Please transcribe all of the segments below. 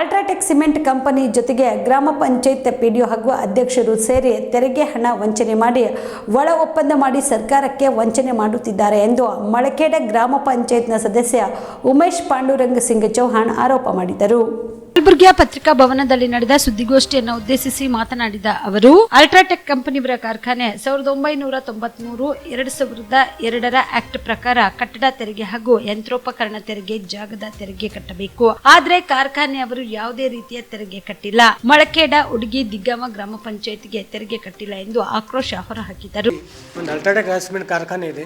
UltraTech cement company ಜೊತೆಗೆ ಗ್ರಾಮ panchayat PDO ಹಾಗೂ ಅಧ್ಯಕ್ಷರು ಸೇರಿ ತೆರಿಗೆ ಹಣ ವಂಚನೆ ಮಾಡಿ ಒಳ ಒಪ್ಪಂದ ಮಾಡಿ ಸರ್ಕಾರಕ್ಕೆ ವಂಚನೆ ಮಾಡುತ್ತಿದ್ದಾರೆ ಎಂದು ಮಳಕೇಡ ಗ್ರಾಮ ಪಂಚಾಯತ್ನ ಸದಸ್ಯ ಉಮೇಶ್ ಪಾಂಡುರಂಗ ಸಿಂಗ್ ಚೌಹಾಣ್ ಆರೋಪ ಮಾಡಿದರು. ಕಲಬುರಗಿಯ ಪತ್ರಿಕಾ ಭವನದಲ್ಲಿ ನಡೆದ ಸುದ್ದಿಗೋಷ್ಠಿಯನ್ನು ಉದ್ದೇಶಿಸಿ ಮಾತನಾಡಿದ ಅವರು, ಅಲ್ಟ್ರಾಟೆಕ್ ಕಂಪನಿಯವರ ಕಾರ್ಖಾನೆ ಸಾವಿರದ ಒಂಬೈನೂರ ತೊಂಬತ್ಮೂರು, ಎರಡು ಸಾವಿರದ ಎರಡರ ಆಕ್ಟ್ ಪ್ರಕಾರ ಕಟ್ಟಡ ತೆರಿಗೆ ಹಾಗೂ ಯಂತ್ರೋಪಕರಣ ತೆರಿಗೆ ಜಾಗದ ತೆರಿಗೆ ಕಟ್ಟಬೇಕು. ಆದರೆ ಕಾರ್ಖಾನೆಯವರು ಯಾವುದೇ ರೀತಿಯ ತೆರಿಗೆ ಕಟ್ಟಿಲ್ಲ. ಮಳಕೇಡ ಉಡುಗಿ ದಿಗ್ಗಮ ಗ್ರಾಮ ಪಂಚಾಯತ್ಗೆ ತೆರಿಗೆ ಕಟ್ಟಿಲ್ಲ ಎಂದು ಆಕ್ರೋಶ ಹೊರಹಾಕಿದರು. ಒಂದು ಅಲ್ಟ್ರಾಟೆಕ್ ಸಿಮೆಂಟ್ ಕಾರ್ಖಾನೆ ಇದೆ.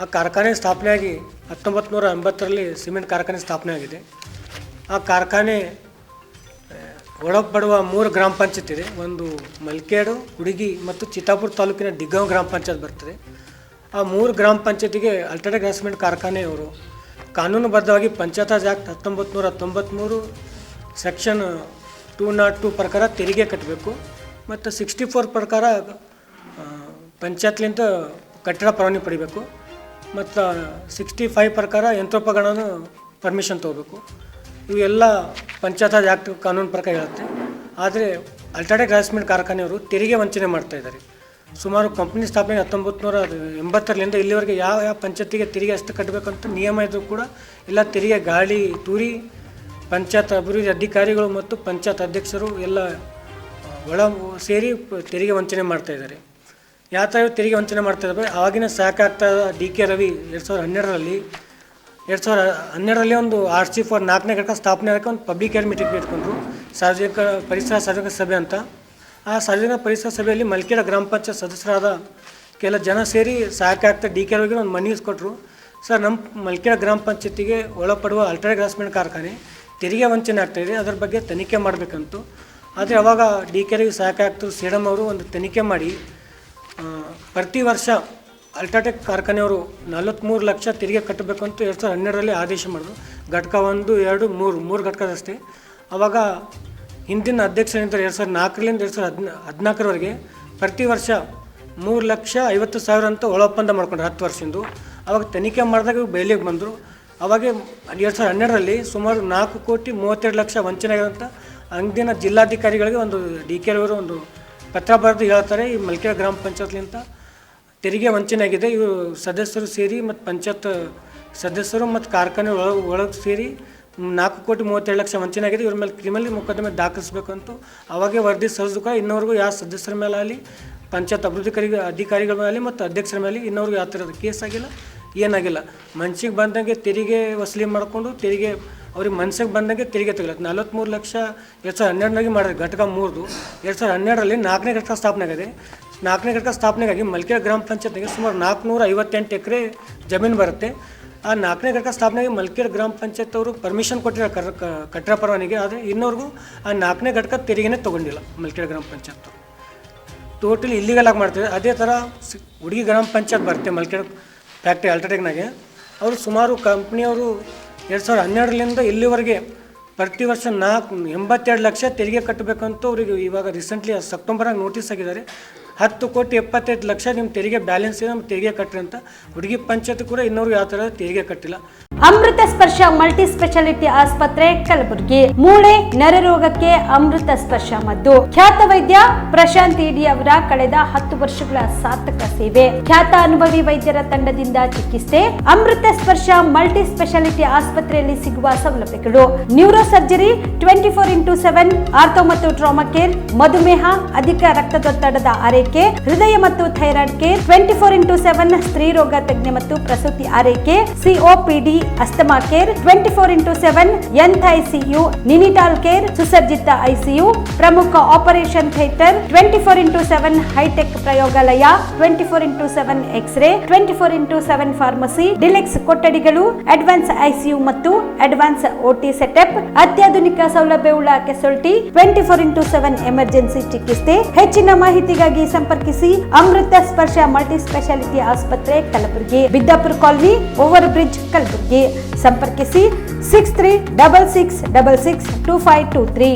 ಆ ಕಾರ್ಖಾನೆ ಸ್ಥಾಪನೆಯಾಗಿ ಹತ್ತೊಂಬತ್ತು ನೂರ ಎಂಬತ್ತರಲ್ಲಿ ಸಿಮೆಂಟ್ ಕಾರ್ಖಾನೆ ಸ್ಥಾಪನೆ ಆಗಿದೆ. ಆ ಕಾರ್ಖಾನೆ ಒಳಪಡುವ ಮೂರು ಗ್ರಾಮ ಪಂಚಾಯತ್ ಇದೆ. ಒಂದು ಮಲ್ಕೇಡು ಹುಡುಗಿ ಮತ್ತು ಚಿತ್ತಾಪುರ ತಾಲೂಕಿನ ಡಿಗ್ಗಾಂವ್ ಗ್ರಾಮ ಪಂಚಾಯತ್ ಬರ್ತದೆ. ಆ ಮೂರು ಗ್ರಾಮ ಪಂಚಾಯತಿಗೆ ಅಲ್ಟ್ರಾಟೆಕ್ ಗ್ಯಾಸ್ಮೆಂಟ್ ಕಾರ್ಖಾನೆಯವರು ಕಾನೂನುಬದ್ಧವಾಗಿ ಪಂಚಾಯತ್ ಆಕ್ಟ್ ಹತ್ತೊಂಬತ್ತು ನೂರ ತೊಂಬತ್ತ್ಮೂರು ಸೆಕ್ಷನ್ ಟೂ ನಾಟ್ ಟೂ ಪ್ರಕಾರ ತೆರಿಗೆ ಕಟ್ಟಬೇಕು ಮತ್ತು ಸಿಕ್ಸ್ಟಿ ಫೋರ್ ಪ್ರಕಾರ ಪಂಚಾಯತ್ಲಿಂದ ಕಟ್ಟಡ ಪರವಾನಗಿ ಪಡಿಬೇಕು ಮತ್ತು ಸಿಕ್ಸ್ಟಿ ಫೈವ್ ಪ್ರಕಾರ ಯಂತ್ರೋಪಕರಣನೂ ಪರ್ಮಿಷನ್ ತೊಗೋಬೇಕು. ಇವೆಲ್ಲ ಪಂಚಾಯತ್ ರಾಜ್ ಆ್ಯಕ್ಟ್ ಕಾನೂನು ಪ್ರಕಾರ ಹೇಳುತ್ತೆ. ಆದರೆ ಅಲ್ಟ್ರಾಟೆಕ್ ಗ್ಯಾಸ್ಮೆಂಟ್ ಕಾರ್ಖಾನೆಯವರು ತೆರಿಗೆ ವಂಚನೆ ಮಾಡ್ತಾ ಇದ್ದಾರೆ. ಸುಮಾರು ಕಂಪ್ನಿ ಸ್ಥಾಪನೆ ಹತ್ತೊಂಬತ್ತು ನೂರ ಎಂಬತ್ತರಲ್ಲಿಂದ ಇಲ್ಲಿವರೆಗೆ ಯಾವ ಯಾವ ಪಂಚಾಯತಿಗೆ ತೆರಿಗೆ ಅಷ್ಟು ಕಟ್ಟಬೇಕಂತ ನಿಯಮ ಇದ್ದರೂ ಕೂಡ ಎಲ್ಲ ತೆರಿಗೆ ಗಾಳಿ ತೂರಿ ಪಂಚಾಯತ್ ಅಭಿವೃದ್ಧಿ ಅಧಿಕಾರಿಗಳು ಮತ್ತು ಪಂಚಾಯತ್ ಅಧ್ಯಕ್ಷರು ಎಲ್ಲ ಒಳ ಸೇರಿ ತೆರಿಗೆ ವಂಚನೆ ಮಾಡ್ತಾ ಇದ್ದಾರೆ. ಯಾವ ಥರ ತೆರಿಗೆ ವಂಚನೆ ಮಾಡ್ತಾ ಇದ್ದಾರೆ ಆವಾಗಿನ ಸಾಕಾಗ್ತಾ ಡಿ ಕೆ ರವಿ ಎರಡು ಸಾವಿರದ ಹನ್ನೆರಡರಲ್ಲಿ, ಎರಡು ಸಾವಿರ ಹನ್ನೆರಡರಲ್ಲಿ ಒಂದು ಆರ್ ಸಿ ಫೋರ್ ನಾಲ್ಕನೇ ಘಟಕ ಸ್ಥಾಪನೆ ಆಗಕ್ಕೆ ಒಂದು ಪಬ್ಲಿಕ್ ಏರ್ ಮೀಟಿಂಗ್ ಇಟ್ಕೊಂಡ್ರು. ಸಾರ್ವಜನಿಕ ಪರಿಸರ ಸಾರ್ವಜನಿಕ ಸಭೆ ಅಂತ. ಆ ಸಾರ್ವಜನಿಕ ಪರಿಸರ ಸಭೆಯಲ್ಲಿ ಮಲ್ಕೇಡ ಗ್ರಾಮ ಪಂಚಾಯತ್ ಸದಸ್ಯರಾದ ಕೆಲ ಜನ ಸೇರಿ ಸಾಕಾಗ್ತಾ ಡಿ ಕೆ ರವಿಗೆ ಒಂದು ಮನವಿ ಕೊಟ್ಟರು ಸರ್ ನಮ್ಮ ಮಲ್ಕೇಡ ಗ್ರಾಮ ಪಂಚಾಯತಿಗೆ ಒಳಪಡುವ ಅಲ್ಟ್ರಾ ಗ್ರಾಸ್ಮೆಂಟ್ ಕಾರ್ಖಾನೆ ತೆರಿಗೆ ವಂಚನೆ ಆಗ್ತಾಯಿದೆ ಅದರ ಬಗ್ಗೆ ತನಿಖೆ ಮಾಡಬೇಕಂತು. ಆದರೆ ಅವಾಗ ಡಿ ಕೆ ಆಗ್ತು ಸೇಡಮ್ ಅವರು ಒಂದು ತನಿಖೆ ಮಾಡಿ ಪ್ರತಿ ವರ್ಷ ಅಲ್ಟ್ರಾಟೆಕ್ ಕಾರ್ಖಾನೆಯವರು ನಲವತ್ತ್ಮೂರು ಲಕ್ಷ ತೆರಿಗೆ ಕಟ್ಟಬೇಕು ಅಂತ ಎರಡು ಸಾವಿರದ ಹನ್ನೆರಡರಲ್ಲಿ ಆದೇಶ ಮಾಡಿದ್ರು. ಘಟಕ ಒಂದು, ಎರಡು, ಮೂರು ಮೂರು ಘಟಕದಷ್ಟೇ. ಅವಾಗ ಹಿಂದಿನ ಅಧ್ಯಕ್ಷರಿದ್ದರು ಎರಡು ಸಾವಿರದ ನಾಲ್ಕರಿಂದ ಎರಡು ಸಾವಿರದ ಹದಿನ, ಹದಿನಾಲ್ಕರವರೆಗೆ ಪ್ರತಿ ವರ್ಷ ಮೂರು ಲಕ್ಷ ಐವತ್ತು ಸಾವಿರ ಅಂತ ಒಳ ಒಪ್ಪಂದ ಮಾಡ್ಕೊಂಡ್ರು ಹತ್ತು ವರ್ಷದಿಂದ. ಅವಾಗ ತನಿಖೆ ಮಾಡಿದಾಗ ಬೇಲಿಗೆ ಬಂದರು. ಅವಾಗೆ ಎರಡು ಸಾವಿರದ ಹನ್ನೆರಡರಲ್ಲಿ ಸುಮಾರು ನಾಲ್ಕು ಕೋಟಿ ಮೂವತ್ತೆರಡು ಲಕ್ಷ ವಂಚನೆ ಆಗಿರೋಂಥ ಅಂದಿನ ಜಿಲ್ಲಾಧಿಕಾರಿಗಳಿಗೆ ಒಂದು ಡಿ ಕೆ ಅವರು ಒಂದು ಪತ್ರ ಬರೆದು ಹೇಳ್ತಾರೆ. ಈ ಮಲ್ಕೆರೆ ಗ್ರಾಮ ಪಂಚಾಯತ್ಲಿಂತ ತೆರಿಗೆ ವಂಚನೆ ಆಗಿದೆ ಇವರು ಸದಸ್ಯರು ಸೇರಿ ಮತ್ತು ಪಂಚಾಯತ್ ಸದಸ್ಯರು ಮತ್ತು ಕಾರ್ಖಾನೆ ಒಳಗೆ ಒಳಗೆ ಸೇರಿ ನಾಲ್ಕು ಕೋಟಿ ಮೂವತ್ತೆರಡು ಲಕ್ಷ ವಂಚನೆ ಆಗಿದೆ ಇವ್ರ ಮೇಲೆ ಕ್ರಿಮಿನಲ್ ಮೊಕದ್ದಮೆ ದಾಖಲಿಸಬೇಕಂತ ಅವಾಗೆ ವರದಿ ಸಲ್ಲಿಸಿದ ಕೂಡ ಇನ್ನವರೆಗೂ ಯಾವ ಸದಸ್ಯರ ಮೇಲೆ ಆಗಲಿ ಪಂಚಾಯತ್ ಅಭಿವೃದ್ಧಿ ಅಧಿಕಾರಿಗಳ ಮೇಲೆ ಮತ್ತು ಅಧ್ಯಕ್ಷರ ಮೇಲೆ ಇನ್ನವರೆಗೂ ಯಾವ ಥರದ ಕೇಸ್ ಆಗಿಲ್ಲ. ಏನಾಗಿಲ್ಲ. ಮನ್ಸಿಗೆ ಬಂದಂಗೆ ತೆರಿಗೆ ವಸೂಲಿ ಮಾಡಿಕೊಂಡು ತೆರಿಗೆ ಅವ್ರಿಗೆ ಮನ್ಸಿಗೆ ಬಂದಂಗೆ ತೆರಿಗೆ ತೆಗಿಲತ್ತು ನಲ್ವತ್ತ್ಮೂರು ಲಕ್ಷ ಎರಡು ಸಾವಿರದ ಹನ್ನೆರಡನಾಗೆ ಮಾಡಿದ್ರೆ ಘಟಕ ಮೂರು ಎರಡು ಸಾವಿರದ ಹನ್ನೆರಡರಲ್ಲಿ ನಾಲ್ಕನೇ ಘಟಕ ಸ್ಥಾಪನೆ ಆಗಿದೆ ನಾಲ್ಕನೇ ಘಟಕ ಸ್ಥಾಪನೆಗಾಗಿ ಮಲ್ಕೆರೆ ಗ್ರಾಮ ಪಂಚಾಯತ್ಗೆ ಸುಮಾರು ನಾಲ್ಕುನೂರ ಐವತ್ತೆಂಟು ಎಕರೆ ಜಮೀನು ಬರುತ್ತೆ. ಆ ನಾಲ್ಕನೇ ಘಟಕ ಸ್ಥಾಪನೆಗೆ ಮಲ್ಕೆರೆ ಗ್ರಾಮ ಪಂಚಾಯತ್ ಅವರು ಪರ್ಮಿಷನ್ ಕೊಟ್ಟಿರ ಕರ್ ಕಟ್ಟಡ ಪರವಾನಿಗೆ, ಆದರೆ ಇನ್ನೋರ್ಗೂ ಆ ನಾಲ್ಕನೇ ಘಟಕ ತೆರಿಗೆನೇ ತೊಗೊಂಡಿಲ್ಲ ಮಲ್ಕೆರೆ ಗ್ರಾಮ ಪಂಚಾಯತ್. ಟೋಟಲಿ ಇಲ್ಲಿಗೆಲ್ಲ ಮಾಡ್ತಾರೆ ಅದೇ ಥರ ಹುಡುಗಿ ಗ್ರಾಮ ಪಂಚಾಯತ್ ಬರುತ್ತೆ ಮಲ್ಕೇಡ್ ಫ್ಯಾಕ್ಟ್ರಿ ಅಲ್ಟ್ರಟೆಕ್ನಾಗೆ ಅವರು ಸುಮಾರು ಕಂಪ್ನಿಯವರು ಎರಡು ಸಾವಿರದ ಹನ್ನೆರಡರಿಂದ ಇಲ್ಲಿವರೆಗೆ ಪ್ರತಿ ವರ್ಷ ನಾಲ್ಕು, ಎಂಬತ್ತೆರಡು ಲಕ್ಷ ತೆರಿಗೆ ಕಟ್ಟಬೇಕಂತ ಅವರಿಗೆ ಇವಾಗ ರೀಸೆಂಟ್ಲಿ ಸೆಪ್ಟೆಂಬರಾಗ ನೋಟಿಸ್ ಆಗಿದ್ದಾರೆ. ಹತ್ತು ಕೋಟಿ ಎಪ್ಪತ್ತೈದು ಲಕ್ಷ ನಿಮ್ಮ ತೆರಿಗೆ ಬ್ಯಾಲೆನ್ಸ್ ಇದೆ ನಮ್ಮ ತೆರಿಗೆ ಕಟ್ಟಿರಿ ಅಂತ. ಹುಡುಗಿ ಪಂಚಾಯತ್ ಕೂಡ ಇನ್ನೂರು ಯಾವ ಥರ ತೆರಿಗೆ ಕಟ್ಟಿಲ್ಲ. ಅಮೃತ ಸ್ಪರ್ಶ ಮಲ್ಟಿ ಸ್ಪೆಷಾಲಿಟಿ ಆಸ್ಪತ್ರೆ ಕಲಬುರಗಿ. ಮೂಳೆ ನರರೋಗಕ್ಕೆ ಅಮೃತ ಸ್ಪರ್ಶ ಮದ್ದು. ಖ್ಯಾತ ವೈದ್ಯ ಪ್ರಶಾಂತ್ ಇಡಿ ಅವರ ಕಳೆದ ಹತ್ತು ವರ್ಷಗಳ ಸಾರ್ಥಕ ಸೇವೆ. ಖ್ಯಾತ ಅನುಭವಿ ವೈದ್ಯರ ತಂಡದಿಂದ ಚಿಕಿತ್ಸೆ. ಅಮೃತ ಸ್ಪರ್ಶ ಮಲ್ಟಿ ಸ್ಪೆಷಾಲಿಟಿ ಆಸ್ಪತ್ರೆಯಲ್ಲಿ ಸಿಗುವ ಸೌಲಭ್ಯಗಳು. Neuro surgery twenty four into seven, ortho ಮತ್ತು ಟ್ರಾಮಾ ಕೇರ್, ಮಧುಮೇಹ, ಅಧಿಕ ರಕ್ತದೊತ್ತಡದ ಆರೈಕೆ, ಹೃದಯ ಮತ್ತು thyroid care, twenty four into seven, ಸ್ತ್ರೀ ರೋಗ ತಜ್ಞ ಮತ್ತು ಪ್ರಸೂತಿ ಆರೈಕೆ, COPD asthma care twenty four into seven ಎಂತ್ ಐಸಿಯು ನಿನಿಟಾಲ್ ಕೇರ್ ಸುಸಜ್ಜಿತ ಐಸಿಯು ಪ್ರಮುಖ operation theatre twenty four into seven hitech ಪ್ರಯೋಗಾಲಯ twenty four into seven x ray twenty four into seven pharmacy deluxe ಕೊಠಡಿಗಳು ಅಡ್ವಾನ್ಸ್ ಐಸಿಯು ಮತ್ತು advance OT setup ಅತ್ಯಾಧುನಿಕ ಸೌಲಭ್ಯವುಳ್ಳ casualty twenty four into seven emergency ಚಿಕಿತ್ಸೆ ಹೆಚ್ಚಿನ ಮಾಹಿತಿಗಾಗಿ ಸಂಪರ್ಕಿಸಿ Amrutha Sparsha multi speciality ಆಸ್ಪತ್ರೆ Kalaburagi, Biddapura colony over bridge Kalaburagi. ಸಂಪರ್ಕಿಸಿ six three double six double six two five two three